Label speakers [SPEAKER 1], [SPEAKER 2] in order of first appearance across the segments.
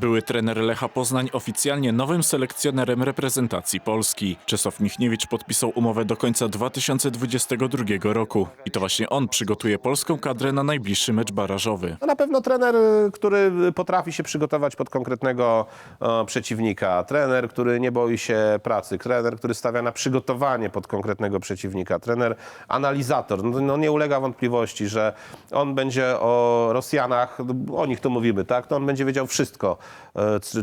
[SPEAKER 1] Były trener Lecha Poznań oficjalnie nowym selekcjonerem reprezentacji Polski. Czesław Michniewicz podpisał umowę do końca 2022 roku. I to właśnie on przygotuje polską kadrę na najbliższy mecz barażowy.
[SPEAKER 2] No na pewno trener, który potrafi się przygotować pod konkretnego e, przeciwnika. Trener, który nie boi się pracy. Trener, który stawia na przygotowanie pod konkretnego przeciwnika. Trener, analizator. No, no nie ulega wątpliwości, że on będzie o Rosjanach, o nich tu mówimy, tak? To on będzie wiedział wszystko,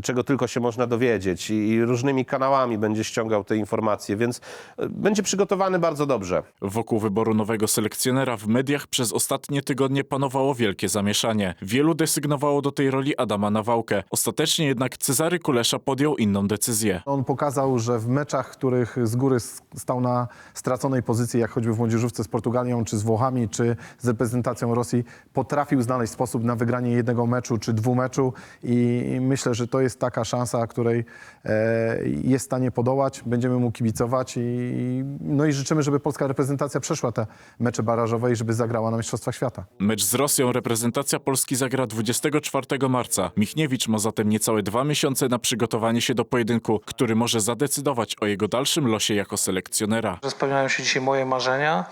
[SPEAKER 2] czego tylko się można dowiedzieć i, i różnymi kanałami będzie ściągał te informacje, więc e, będzie przygotowany bardzo dobrze.
[SPEAKER 1] Wokół wyboru nowego selekcjonera w mediach przez ostatnie tygodnie panowało wielkie zamieszanie. Wielu desygnowało do tej roli Adama Nawałkę. Ostatecznie jednak Cezary Kulesza podjął inną decyzję.
[SPEAKER 3] On pokazał, że w meczach, których z góry stał na straconej pozycji, jak choćby w młodzieżówce z Portugalią, czy z Włochami, czy z reprezentacją Rosji, potrafił znaleźć sposób na wygranie jednego meczu, czy dwóch meczu i myślę, że to jest taka szansa, której e, jest w stanie podołać. Będziemy mu kibicować i, no i życzymy, żeby polska reprezentacja przeszła te mecze barażowe i żeby zagrała na Mistrzostwach Świata.
[SPEAKER 1] Mecz z Rosją reprezentacja Polski zagra 24 marca. Michniewicz ma zatem niecałe dwa miesiące na przygotowanie się do pojedynku, który może zadecydować o jego dalszym losie jako selekcjonera.
[SPEAKER 4] spełniają się dzisiaj moje marzenia,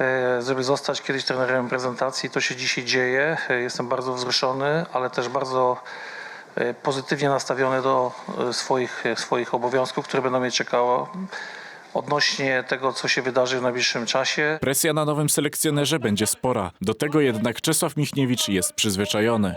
[SPEAKER 4] e, żeby zostać kiedyś trenerem reprezentacji. To się dzisiaj dzieje. E, Jestem bardzo wzruszony, ale też bardzo E, pozytywnie nastawione do e, swoich, e, swoich obowiązków, które będą mnie czekało odnośnie tego, co się wydarzy w najbliższym czasie.
[SPEAKER 1] Presja na nowym selekcjonerze będzie spora. Do tego jednak Czesław Michniewicz jest przyzwyczajony.